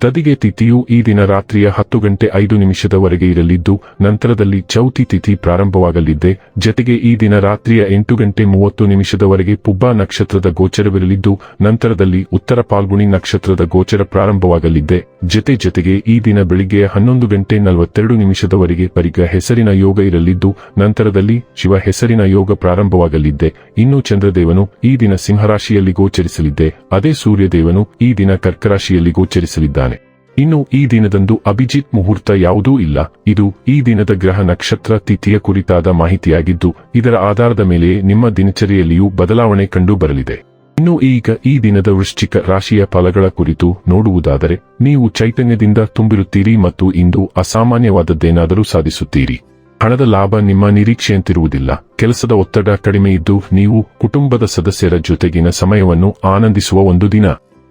ತದಿಗೆ ತಿಥಿಯು ಈ ದಿನ ರಾತ್ರಿಯ ಹತ್ತು ಗಂಟೆ ಐದು ನಿಮಿಷದವರೆಗೆ ಇರಲಿದ್ದು, ನಂತರದಲ್ಲಿ ಚೌತಿ ತಿಥಿ ಪ್ರಾರಂಭವಾಗಲಿದ್ದೆ. ಜತೆಗೆ ಈ ದಿನ ರಾತ್ರಿಯ ಎಂಟು ಗಂಟೆ ಮೂವತ್ತು ನಿಮಿಷದವರೆಗೆ ಪುಬ್ಬಾ ನಕ್ಷತ್ರದ ಗೋಚರವಿರಲಿದ್ದು, ನಂತರದಲ್ಲಿ ಉತ್ತರ ಪಾಲ್ಗುಣಿ ನಕ್ಷತ್ರದ ಗೋಚರ ಪ್ರಾರಂಭವಾಗಲಿದ್ದೆ. ಜತೆ ಜತೆಗೆ ಈ ದಿನ ಬೆಳಿಗ್ಗೆ ಹನ್ನೊಂದು ಗಂಟೆ ನಲವತ್ತೆರಡು ನಿಮಿಷದವರೆಗೆ ಪರಿಗ ಹೆಸರಿನ ಯೋಗ ಇರಲಿದ್ದು, ನಂತರದಲ್ಲಿ ಶಿವ ಹೆಸರಿನ ಯೋಗ ಪ್ರಾರಂಭವಾಗಲಿದ್ದೆ. ಇನ್ನು ಚಂದ್ರದೇವನು ಈ ದಿನ ಸಿಂಹರಾಶಿಯಲ್ಲಿ ಗೋಚರಿಸಲಿದ್ದೆ. ಅದೇ ಸೂರ್ಯದೇವನು ಈ ದಿನ ಕರ್ಕರಾಶಿಯಲ್ಲಿ ಗೋಚರಿಸಲಿದ್ದಾನೆ. ಇನ್ನು ಈ ದಿನದಂದು ಅಭಿಜಿತ್ ಮುಹೂರ್ತ ಯಾವುದೂ ಇಲ್ಲ. ಇದು ಈ ದಿನದ ಗ್ರಹ ನಕ್ಷತ್ರ ತಿಥಿಯ ಕುರಿತಾದ ಮಾಹಿತಿಯಾಗಿದ್ದು, ಇದರ ಆಧಾರದ ಮೇಲೆ ನಿಮ್ಮ ದಿನಚರಿಯಲ್ಲಿಯೂ ಬದಲಾವಣೆ ಕಂಡು ಬರಲಿದೆ. ಇನ್ನು ಈಗ ಈ ದಿನದ ವೃಶ್ಚಿಕ ರಾಶಿಯ ಫಲಗಳ ಕುರಿತು ನೋಡುವುದಾದರೆ, ನೀವು ಚೈತನ್ಯದಿಂದ ತುಂಬಿರುತ್ತೀರಿ ಮತ್ತು ಇಂದು ಅಸಾಮಾನ್ಯವಾದದ್ದೇನಾದರೂ ಸಾಧಿಸುತ್ತೀರಿ. ಹಣದ ಲಾಭ ನಿಮ್ಮ ನಿರೀಕ್ಷೆಯಂತಿರುವುದಿಲ್ಲ. ಕೆಲಸದ ಒತ್ತಡ ಕಡಿಮೆ ಇದ್ದು, ನೀವು ಕುಟುಂಬದ ಸದಸ್ಯರ ಜೊತೆಗಿನ ಸಮಯವನ್ನು ಆನಂದಿಸುವ ಒಂದು ದಿನ.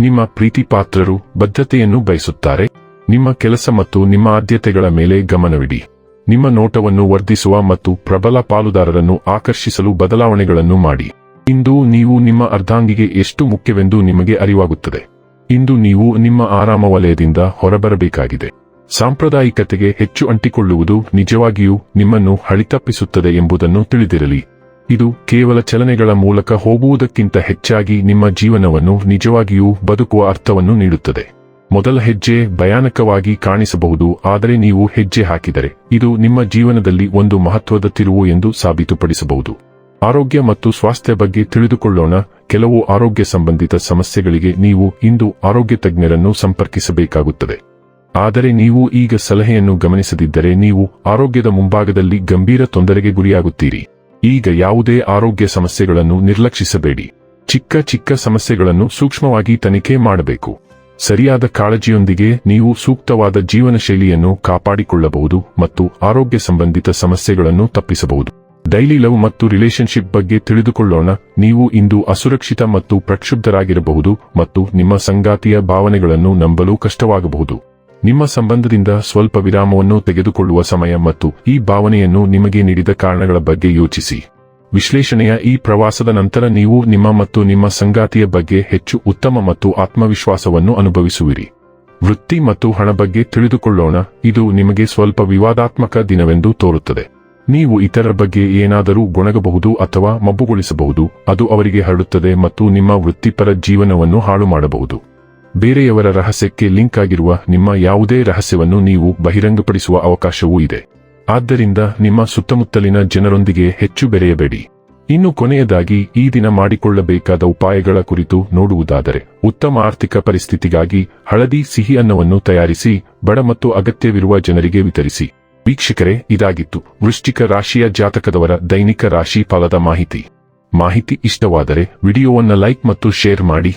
ನಿಮ್ಮ ಪ್ರೀತಿಪಾತ್ರರು ಬದ್ಧತೆಯನ್ನು ಬಯಸುತ್ತಾರೆ. ನಿಮ್ಮ ಕೆಲಸ ಮತ್ತು ನಿಮ್ಮ ಆದ್ಯತೆಗಳ ಮೇಲೆ ಗಮನವಿಡಿ. ನಿಮ್ಮ ನೋಟವನ್ನು ವರ್ಧಿಸುವ ಮತ್ತು ಪ್ರಬಲ ಪಾಲುದಾರರನ್ನು ಆಕರ್ಷಿಸಲು ಬದಲಾವಣೆಗಳನ್ನು ಮಾಡಿ. ಇಂದು ನೀವು ನಿಮ್ಮ ಅರ್ಧಾಂಗಿಗೆ ಎಷ್ಟು ಮುಖ್ಯವೆಂದು ನಿಮಗೆ ಅರಿವಾಗುತ್ತದೆ. ಇಂದು ನೀವು ನಿಮ್ಮ ಆರಾಮ ವಲಯದಿಂದ ಹೊರಬರಬೇಕಾಗಿದೆ. ಸಾಂಪ್ರದಾಯಿಕತೆಗೆ ಹೆಚ್ಚು ಅಂಟಿಕೊಳ್ಳುವುದು ನಿಜವಾಗಿಯೂ ನಿಮ್ಮನ್ನು ಹಳಿತಪ್ಪಿಸುತ್ತದೆ ಎಂಬುದನ್ನು ತಿಳಿದಿರಲಿ. ಇದು ಕೇವಲ ಚಲನೆಗಳ ಮೂಲಕ ಹೋಗುವುದಕ್ಕಿಂತ ಹೆಚ್ಚಾಗಿ ನಿಮ್ಮ ಜೀವನವನ್ನು ನಿಜವಾಗಿಯೂ ಬದುಕುವ ಅರ್ಥವನ್ನು ನೀಡುತ್ತದೆ. ಮೊದಲ ಹೆಜ್ಜೆ ಭಯಾನಕವಾಗಿ ಕಾಣಿಸಬಹುದು, ಆದರೆ ನೀವು ಹೆಜ್ಜೆ ಹಾಕಿದರೆ ಇದು ನಿಮ್ಮ ಜೀವನದಲ್ಲಿ ಒಂದು ಮಹತ್ವದ ತಿರುವು ಎಂದು ಸಾಬೀತುಪಡಿಸಬಹುದು. ಆರೋಗ್ಯ ಮತ್ತು ಸ್ವಾಸ್ಥ್ಯ ಬಗ್ಗೆ ತಿಳಿದುಕೊಳ್ಳೋಣ, ಕೆಲವು ಆರೋಗ್ಯ ಸಂಬಂಧಿತ ಸಮಸ್ಯೆಗಳಿಗೆ ನೀವು ಇಂದು ಆರೋಗ್ಯ ತಜ್ಞರನ್ನು ಸಂಪರ್ಕಿಸಬೇಕಾಗುತ್ತದೆ. ಆದರೆ ನೀವು ಈಗ ಸಲಹೆಯನ್ನು ಗಮನಿಸದಿದ್ದರೆ ನೀವು ಆರೋಗ್ಯದ ಮುಂಭಾಗದಲ್ಲಿ ಗಂಭೀರ ತೊಂದರೆಗೆ ಗುರಿಯಾಗುತ್ತೀರಿ. ಈಗ ಯಾವುದೇ ಆರೋಗ್ಯ ಸಮಸ್ಯೆಗಳನ್ನು ನಿರ್ಲಕ್ಷಿಸಬೇಡಿ. ಚಿಕ್ಕ ಚಿಕ್ಕ ಸಮಸ್ಯೆಗಳನ್ನು ಸೂಕ್ಷ್ಮವಾಗಿ ತನಿಖೆ ಮಾಡಬೇಕು. ಸರಿಯಾದ ಕಾಳಜಿಯೊಂದಿಗೆ ನೀವು ಸೂಕ್ತವಾದ ಜೀವನ ಶೈಲಿಯನ್ನು ಕಾಪಾಡಿಕೊಳ್ಳಬಹುದು ಮತ್ತು ಆರೋಗ್ಯ ಸಂಬಂಧಿತ ಸಮಸ್ಯೆಗಳನ್ನು ತಪ್ಪಿಸಬಹುದು. ಡೈಲಿ ಲವ್ ಮತ್ತು ರಿಲೇಶನ್ಶಿಪ್ ಬಗ್ಗೆ ತಿಳಿದುಕೊಳ್ಳೋಣ. ನೀವು ಇಂದು ಅಸುರಕ್ಷಿತ ಮತ್ತು ಪ್ರಕ್ಷುಬ್ಧರಾಗಿರಬಹುದು ಮತ್ತು ನಿಮ್ಮ ಸಂಗಾತಿಯ ಭಾವನೆಗಳನ್ನು ನಂಬಲು ಕಷ್ಟವಾಗಬಹುದು. ನಿಮ್ಮ ಸಂಬಂಧದಿಂದ ಸ್ವಲ್ಪ ವಿರಾಮವನ್ನು ತೆಗೆದುಕೊಳ್ಳುವ ಸಮಯ ಮತ್ತು ಈ ಭಾವನೆಯನ್ನು ನಿಮಗೆ ನೀಡಿದ ಕಾರಣಗಳ ಬಗ್ಗೆ ಯೋಚಿಸಿ. ವಿಶ್ಲೇಷಣೆಯ ಈ ಪ್ರವಾಸದ ನಂತರ ನೀವು ನಿಮ್ಮ ಮತ್ತು ನಿಮ್ಮ ಸಂಗಾತಿಯ ಬಗ್ಗೆ ಹೆಚ್ಚು ಉತ್ತಮ ಮತ್ತು ಆತ್ಮವಿಶ್ವಾಸವನ್ನು ಅನುಭವಿಸುವಿರಿ. ವೃತ್ತಿ ಮತ್ತು ಹಣ ಬಗ್ಗೆ ತಿಳಿದುಕೊಳ್ಳೋಣ, ಇದು ನಿಮಗೆ ಸ್ವಲ್ಪ ವಿವಾದಾತ್ಮಕ ದಿನವೆಂದು ತೋರುತ್ತದೆ. ನೀವು ಇತರರ ಬಗ್ಗೆ ಏನಾದರೂ ಗೊಣಗಬಹುದು ಅಥವಾ ಮಬ್ಬುಗೊಳಿಸಬಹುದು, ಅದು ಅವರಿಗೆ ಹರಡುತ್ತದೆ ಮತ್ತು ನಿಮ್ಮ ವೃತ್ತಿಪರ ಜೀವನವನ್ನು ಹಾಳು ಮಾಡಬಹುದು ಬೇರೆಯವರ ರಹಸ್ಯಕ್ಕೆ ಲಿಂಕ್ ಆಗಿರುವ ನಿಮ್ಮ ಯಾವುದೇ ರಹಸ್ಯವನ್ನು ನೀವು ಬಹಿರಂಗಪಡಿಸುವ ಅವಕಾಶವೂ ಇದೆ. ಆದ್ದರಿಂದ ನಿಮ್ಮ ಸುತ್ತಮುತ್ತಲಿನ ಜನರೊಂದಿಗೆ ಹೆಚ್ಚು ಬೆರೆಯಬೇಡಿ. ಇನ್ನು ಕೊನೆಯದಾಗಿ, ಈ ದಿನ ಮಾಡಿಕೊಳ್ಳಬೇಕಾದ ಉಪಾಯಗಳ ಕುರಿತು ನೋಡುವುದಾದರೆ, ಉತ್ತಮ ಆರ್ಥಿಕ ಪರಿಸ್ಥಿತಿಗಾಗಿ ಹಳದಿ ಸಿಹಿ ಅನ್ನವನ್ನು ತಯಾರಿಸಿ, ಬಡ ಮತ್ತು ಅಗತ್ಯವಿರುವ ಜನರಿಗೆ ವಿತರಿಸಿ. ವೀಕ್ಷಕರೇ, ಇದಾಗಿತ್ತು ವೃಶ್ಚಿಕ ರಾಶಿಯ ಜಾತಕದವರ ದೈನಿಕ ರಾಶಿ ಫಲದ ಮಾಹಿತಿ. ಮಾಹಿತಿ ಇಷ್ಟವಾದರೆ ವಿಡಿಯೋವನ್ನು ಲೈಕ್ ಮತ್ತು ಶೇರ್ ಮಾಡಿ.